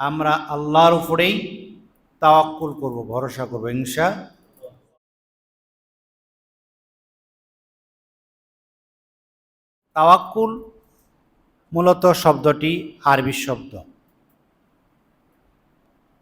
আমরা আল্লাহর উপরেই তাওয়াক্কুল করব, ভরসা করব, ইনশা। তাওয়াক্কুল মূলত শব্দটি আরবি শব্দ।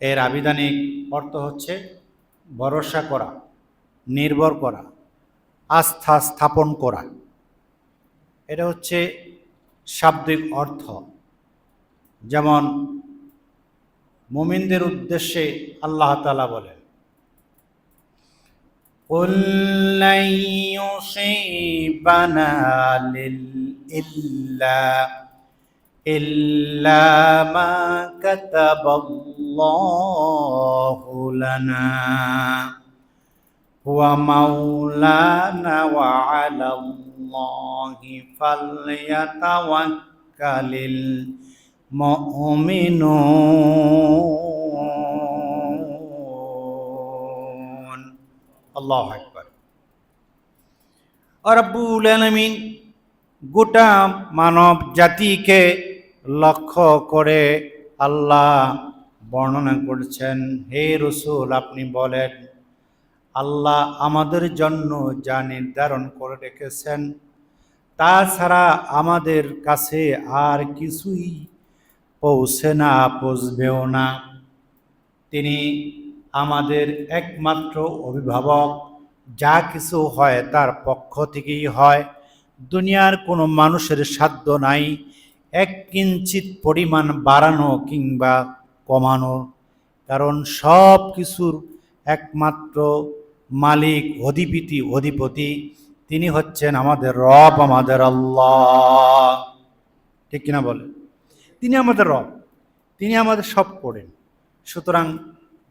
এর আবিধানিক অর্থ হচ্ছে ভরসা করা, নির্ভর করা, আস্থা স্থাপন করা। এটা হচ্ছে শাব্দিক অর্থ। যেমন মুমিনদের উদ্দেশ্যে আল্লাহ তালা বলেন قل لن يصيبنا لل- إلا إلا ما كتب الله لنا هو مولانا وعلى الله فليتوكل মিন রব্বুল আলমিন গোটা মানব জাতিকে লক্ষ্য করে আল্লাহ বর্ণনা করছেন, হে রসুল, আপনি বলেন, আল্লাহ আমাদের জন্য যা নির্ধারণ করে রেখেছেন, তাছাড়া আমাদের কাছে আর কিছুই পৌঁছে না, পৌঁছবেও না। তিনি আমাদের একমাত্র অভিভাবক। যা কিছু হয় তার পক্ষ থেকেই হয়। দুনিয়ার কোনো মানুষের সাধ্য নাই। এক কিঞ্চিত পরিমাণ বাড়ানো কিংবা কমানো। কারণ সব কিছুর একমাত্র মালিক, অধিপতি অধিপতি। তিনি হচ্ছেন আমাদের রব, আমাদের আল্লাহ। ঠিক কিনা বলে? তিনি আমাদের রব, তিনি আমাদের সব করেন। সুতরাং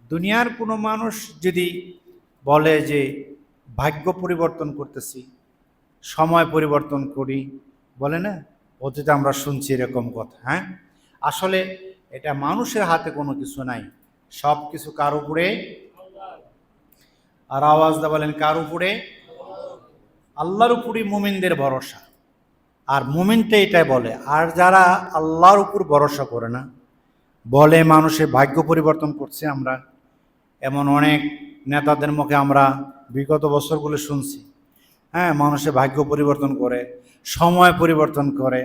দুনিয়ার কোনো মানুষ যদি বলে যে ভাগ্য পরিবর্তন করতেছি, সময় পরিবর্তন করি, বলে না? অতীতে আমরা শুনছি এরকম কথা হ্যাঁ? আসলে এটা মানুষের হাতে কোনো কিছু নাই, সব কিছু কার উপরে? আর আওয়াজ দা বলেন, কার উপরে? আল্লাহর উপরই মুমিনদের ভরসা। আর মুমিনটা এটাই বলে, আর যারা আল্লাহর উপর ভরসা করে না, বলে মানুষের ভাগ্য পরিবর্তন করছে আমরা, এমন অনেক নেতাদের মুখে আমরা বিগত বছরগুলো শুনছি। হ্যাঁ মানুষের ভাগ্য পরিবর্তন করে, সময় পরিবর্তন করে।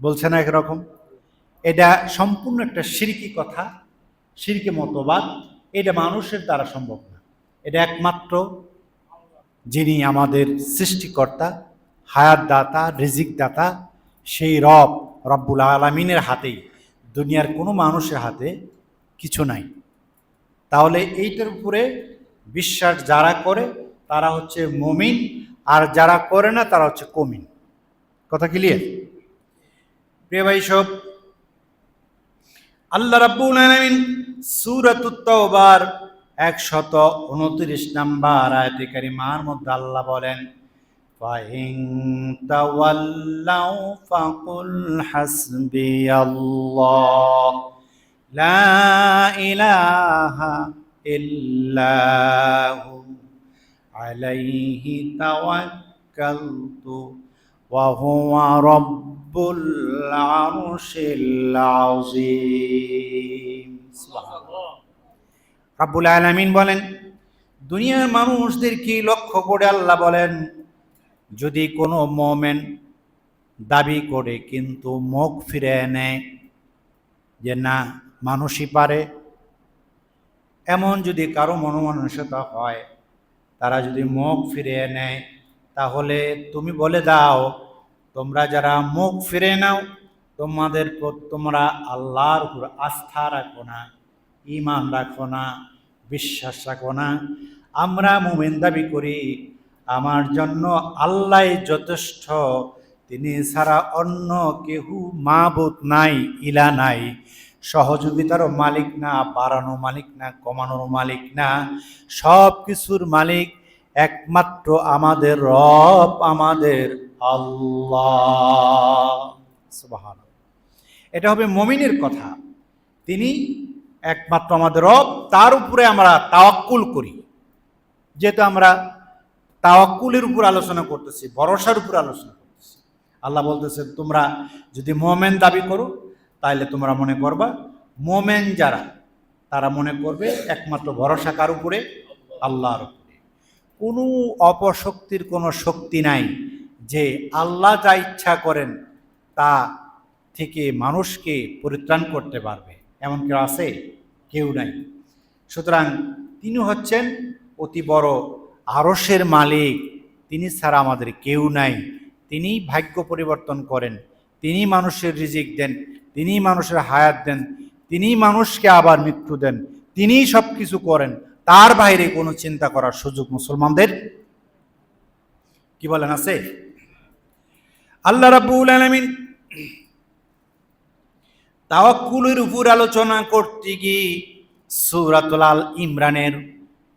বলছে না একরকম? এটা সম্পূর্ণ একটা সিরকি কথা, সিরকি মতবাদ, এটা মানুষের দ্বারা সম্ভব না। এটা একমাত্র যিনি আমাদের সৃষ্টিকর্তা হায়াত দাতা, রিজিক দাতা, সেই রব রব্বুল আলমিনের হাতেই দুনিয়ার কোনো মানুষের হাতে কিছু নাই। তাহলে এইটার উপরে বিশ্বাস যারা করে, তারা হচ্ছে মমিন, আর যারা করে না, তারা হচ্ছে কমিন। কথা ক্লিয়ার প্রিয় ভাই সব, আল্লাহ রাব্বুল আলামিন সূরাতুত তাওবার 129 নাম্বার আয়াতে কারিমার মধ্যে আল্লাহ বলেন ফাইন তাওয়াল্লাউ ফাকুল হাসবিয়াল্লাহ লা ইলাহা ইল্লাহু আলাইহি তাওয়াক্কালতু ওয়া হুয়া রব্বুল আরশিল আযীম সুবহানাল্লাহ। রাব্বুল আলামিন বলেন দুনিয়ার মানুষদের মানুষদেরকে লক্ষ্য করে আল্লাহ বলেন? যদি কোনো মোমেন দাবি করে কিন্তু মুখ ফিরে নেয় যে না, মানুষই পারে। এমন যদি কারও মনোমানসিকতা হয়, তারা যদি মুখ ফিরিয়ে নেয়, তাহলে তুমি বলে দাও, তোমরা যারা মুখ ফিরে নাও, তোমাদের তোমরা আল্লাহর উপর আস্থা রাখো না ইমান রাখো না, বিশ্বাস রাখো না। আমরা মুমিন দাবি করি আমার জন্য আল্লাহ যথেষ্ট। তিনি ছাড়া অন্য কেহু মাবুদ নাই, ইলা নাই। সহযোগিতারও মালিক না বাড়ানো মালিক না, কমানোর মালিক না। সব কিছুর মালিক একমাত্র আমাদের রব, আমাদের আল্লাহ। এটা হবে মমিনের কথা। তিনি একমাত্র আমাদের রব, তার উপরে আমরা তাওয়াক্কুল করি। যেহেতু আমরা তাওয়াক্কুলের উপর আলোচনা করতেছি, ভরসার উপর আলোচনা করতেছি। আল্লাহ বলতেছে তোমরা যদি মোমেন দাবি করো তাহলে তোমরা মনে করবা, মোমেন যারা, তারা মনে করবে একমাত্র ভরসা কার উপরে? আল্লাহর উপরে। কোনো অপশক্তির কোনো শক্তি নাই যে আল্লাহ যা ইচ্ছা করেন, তা থেকে মানুষকে পরিত্রাণ করতে পারবে। এমন কেউ আছে? কেউ নাই। সুতরাং তিনি হচ্ছেন অতি বড় আরসের মালিক। তিনি ছাড়া আমাদের কেউ নাই। তিনি ভাগ্য পরিবর্তন করেন। তিনি মানুষের রিজিক দেন। তিনি মানুষের হায়াত দেন। তিনি মানুষকে আবার মৃত্যু দেন। তিনিই সব কিছু করেন। তার বাইরে কোনো চিন্তা করার সুযোগ মুসলমানদের কি বলেন আছে? আল্লাহ রাব্বুল আলামিন তাওয়াক্কুলের উপর আলোচনা করতে গিয়ে সূরাতুল আল ইমরানের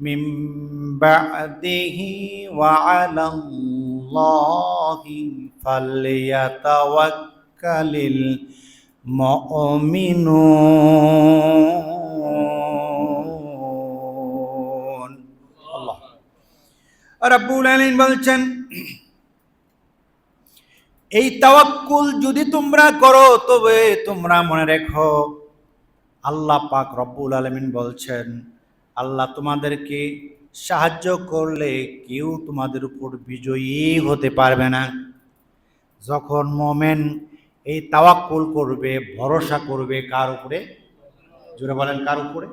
من بعده وعلى الله فليتوكل المؤمنون الله রাব্বুল আলামিন বলছেন এই তাওয়াক্কুল যদি তোমরা করো তবে তোমরা মনে রেখো আল্লাহ পাক রব্বুল আলামিন বলছেন আল্লাহ তোমাদেরকে সাহায্য করলে কেউ তোমাদের উপর বিজয়ী হতে পারবে না। যখন মোমেন এই তাওয়াক্কুল করবে, ভরসা করবে কার উপরে? জোরে বলেন, কার উপরে?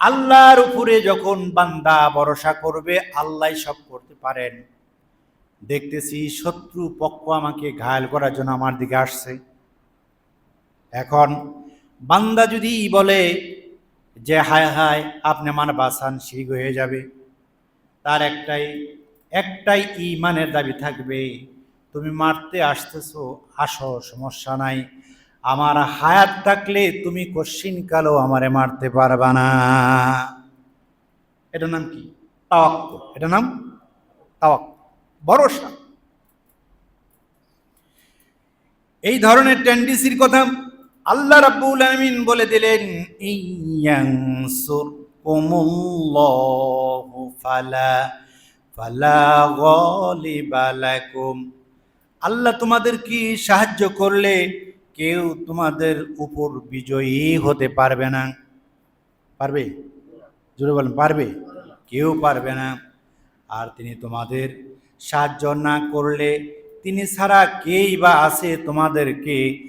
আল্লাহর উপরে যখন বান্দা ভরসা করবে, আল্লাহ সব করতে পারেন। দেখতেছি শত্রু পক্ষ আমাকে ঘায়াল করার জন্য আমার দিকে আসছে। এখন বান্দা যদি বলে যে হায় হায় আপনি আমার বাসান শিরিক হয়ে যাবে। তার একটাই একটাই ইমানের দাবি থাকবে, তুমি মারতে আসতেছো, আসো, সমস্যা নাই। আমার হায়াত থাকলে তুমি কশ্চিন কালো আমারে মারতে পারবা না। এটার নাম কি? তাওয়াক্কুল। এটার নাম তাওয়াক্কুল। ভরসা। এই ধরনের টেন্ডেন্সির কথা আল্লাহ রাব্বুল আমিন বলে দিলেন ইয়ানসুরকুমুল্লাহু ফালা ফালা গালিবা লাকুম। আল্লাহ তোমাদের কি সাহায্য করলে কেউ তোমাদের উপর বিজয়ী হতে পারবে না? পারবে? জোরে বলেন, পারবে? কেউ পারবে না। আর তিনি তোমাদের সাহায্য না করলে তিনি ছাড়া কেই বা আছে তোমাদেরকে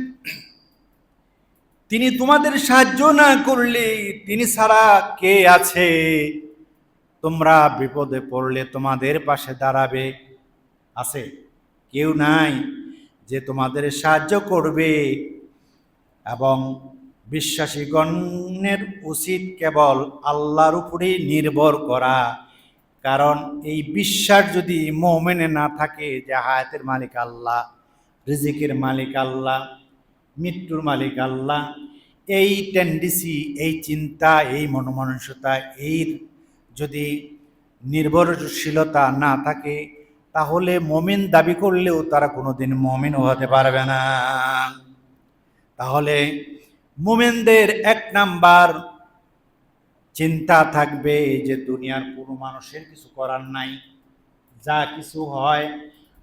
তিনি তোমাদের সাহায্য না করলে তিনি ছাড়া কে আছে? তোমরা বিপদে পড়লে তোমাদের পাশে দাঁড়াবে। আছে, কেউ নাই যে তোমাদের সাহায্য করবে। এবং বিশ্বাসীগণের উচিত কেবল আল্লাহর উপরেই নির্ভর করা। কারণ এই বিশ্বাস যদি মোমেনে না থাকে যে হায়াতের মালিক আল্লাহ, রিজিকের মালিক আল্লাহ মৃত্যুর মালিক আল্লাহ। এই টেন্ডিসি এই চিন্তা, এই মনোমানসতা এই যদি নির্ভরশীলতা না থাকে, তাহলে মমিন দাবি করলেও তারা কোনোদিন মমিন হতে পারবে না। তাহলে মোমেনদের এক নাম্বার চিন্তা থাকবে যে দুনিয়ার কোনো মানুষের কিছু করার নাই। যা কিছু হয়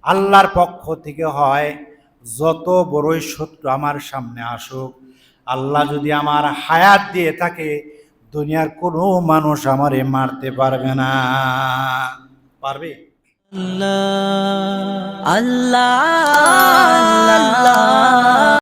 আল্লাহর পক্ষ থেকে হয় যত বড়ই শত্রু আমার সামনে আসুক, আল্লাহ যদি আমার হায়াত দিয়ে থাকে, দুনিয়ার কোনো মানুষ আমার এ মারতে পারবে না। পারবে? আল্লাহ আল্লাহ।